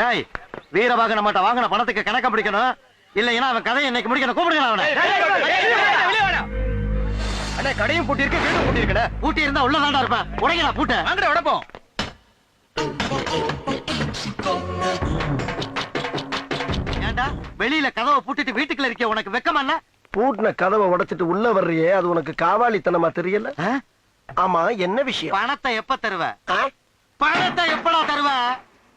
டேய் வீரபாக நம்மகிட்ட வாங்கின பணத்துக்கு கணக்க பிடிக்கணும். இல்லைன்னா அவன் கதையை இன்னைக்கு முடிக்கணும் கூப்பிடுங்க அவனை? அண்ணே கடையும் பூட்டி இருக்கு வீடும் பூட்டி இருக்குடா பூட்டி இருந்தா உள்ளதாண்டா இருப்பேன். உடைக்கடா பூட்ட வாங்கடா உடப்போம் ஏன்டா வெளியில கதவை பூட்டிட்டு வீட்டுக்குள்ள இருக்க உனக்கு வெக்கமா என்ன? பூட்டின கதவை உடைச்சிட்டு உள்ள வர்றியே அது உனக்கு காவாலித்தனமா தெரியல? ஆமா என்ன விஷயம் பணத்தை எப்ப தருவ? பணத்தை எப்படா தருவ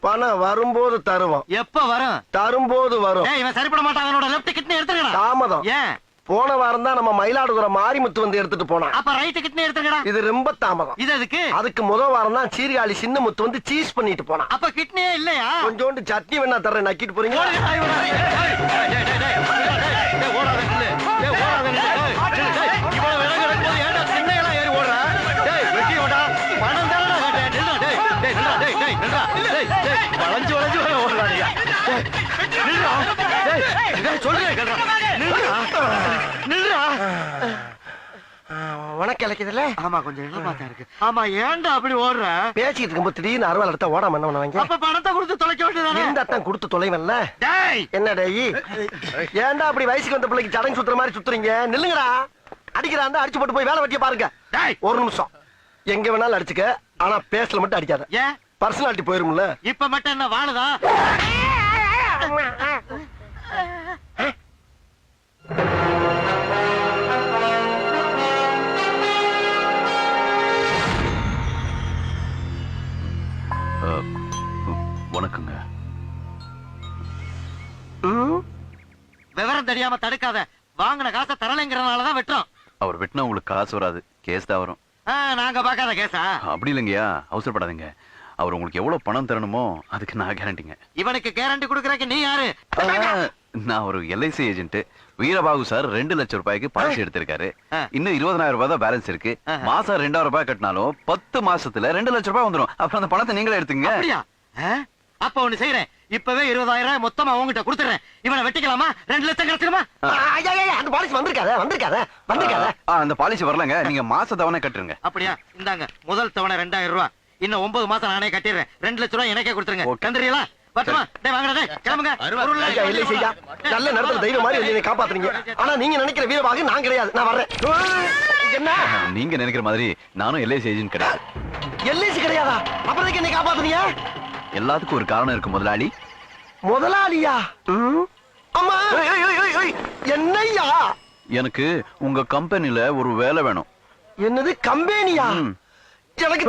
பணம் வரும்போது தருவோம் எப்ப வரும் தரும்போது வரும் இவன் சரிப்பட மாட்டான் அவனோட லெஃப்ட் கிட்னி எடுத்துக்கடா தாமதம் ஏன் போன வாரம் தான் நம்ம மயிலாடுதுறை மாரிமுத்து வந்து எடுத்துட்டு போனான் அப்ப ரைட் கிட்னி எடுத்துக்கடா இது ரொம்ப தாமதம் இது எதுக்கு அதுக்கு முதல் வாரம் தான் சீர்காழி சின்ன முத்து வந்து சீஸ் பண்ணிட்டு போனான் அப்ப கிட்னியே இல்லையா கொஞ்சோண்டு சட்னி வேணா தர்றேன் நக்கிட்டு போறீங்க வளைஞ்சு வளைஞ்சு வேற ஓடுறா நீங்க. டேய், நில்லுடா. டேய், டேய், சொல்றேன். நில்லுடா. நில்லுடா. உனக்கு இலக்கியதுல ஆமா கொஞ்சம் இடமாத்தான் இருக்கு. ஆமா ஏன்டா அப்படி ஓடுற? பேசிட்டு இருக்கும்போது திடீர்னு அறுவாள் எடுத்தா ஓடாம என்ன பண்ணுவாங்க? அப்ப பணத்தை கொடுத்து தொலைக்க வேண்டியதானே இருந்தா தான் கொடுத்து தொலைவன்ல? டேய்! என்ன டேய்? ஏன்டா அப்படி வயசுக்கு வந்த பிள்ளைக்கு சடங்கு சுத்துற மாதிரி சுத்துறீங்க? நில்லுங்கடா. அடிக்கிறாந்தா அடிச்சு போட்டு போய் வேலை வெட்டிய பாருங்க. ஒரு நிமிஷம். எங்க வேணாலும் அடிச்சுக்க ஆனா பேசல மட்டும் அடிக்காத. ஏன்? பர்சனாலிட்டி போயிரும்ல. இப்ப மட்டும் என்ன வாழுதா? வணக்கங்க? விவரம் தெரியாம தடுக்காத. வாங்கின காசை தரலைங்கிறதுனாலதான் வெட்டுறோம். அவர் வெட்டினா உங்களுக்கு காசு வராது. கேஸ் தான் வரும். நாங்க பார்க்காத கேசா அப்படி இல்லைங்கய்யா. அவசரப்படாதீங்க. அவர் உங்களுக்கு எவ்வளவு பணம் தரணுமோ அதுக்கு நான் கேரண்டிங்க இவனுக்கு கேரண்டி குடுக்கறக்கு நீ யாரு? நான் ஒரு எல்ஐசி ஏஜென்ட் வீரபாகு சார் ரெண்டு லட்சம் ரூபாய்க்கு பாலிசி எடுத்திருக்காரு. இன்னும் இருபதனாயிரம் ரூபாய் தான் பேலன்ஸ் இருக்கு. மாசம் ரெண்டாயிரம் ரூபாய் கட்டினாலும் பத்து மாசத்துல ரெண்டு லட்சம் ரூபாய் வந்துரும். அப்புறம் அந்த பணத்தை நீங்களே எடுத்துங்க? அப்ப ஒண்ணு செய்யறேன். இப்பவே இருபதாயிரம் ரூபாய் மொத்தமா உங்ககிட்ட கொடுத்துறேன் இவனை வெட்டிக்கலாமா? ரெண்டு லட்சம் கிடைச்சிருமா? ஆ, ஐயா, ஐயா, அந்த பாலிசி வந்திருக்காத வந்திருக்காத வந்திருக்காத. அந்த பாலிசி வரலங்க. நீங்க மாச தவணை கட்டுருங்க. அப்படியா? இந்தாங்க. முதல் தவணை ரெண்டாயிரம் ரூபாய். இன்னும் ஒன்பது மாசம் நானே கட்டிடுறேன். ரெண்டு லட்சம் ரூபாய் எனக்கே கொடுத்துருங்க. வாங்கடா கிளம்புங்க. இல்லை நல்ல நேரத்துல தெய்வம் மாதிரி என்னை காப்பாத்துறீங்க. ஆனா நீங்க நினைக்கிற வீரவாக நான் கிடையாது. நான் வர்றேன். என்ன? நீங்க நினைக்கிற மாதிரி நானும் எல்ஐசி ஏஜென்ட் கிடையாது. எல்ஐசி கிடையாதா? அப்புறம் என்னை காப்பாத்துறீங்க? எல்லாத்துக்கும் ஒரு காரணம் இருக்கு முதலாளி. முதலாளியா? அம்மா! என்னய்யா எனக்கு உங்க கம்பெனில ஒரு வேலை வேணும். என்னது கம்பெனியா. எனக்கு.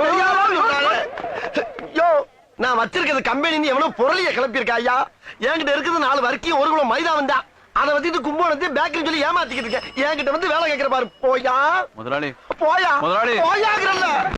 யோ நான் வச்சிருக்கிறது கம்பெனி எவ்வளவு பொருளிய கிளப்பியிருக்கா ஐயா? என்கிட்ட இருக்குது நாலு வரைக்கும் ஒரு கிலோ மைதா வந்தா. அதை வச்சுட்டு கும்போணத்தை பேக்கரி சொல்லி ஏமாத்திக்கிட்டு இருக்கேன். என்கிட்ட வந்து வேலை கேட்கிற பாரு. போயா? முதலாளி. போயா? முதலாளி. போயாங்கிறல்ல.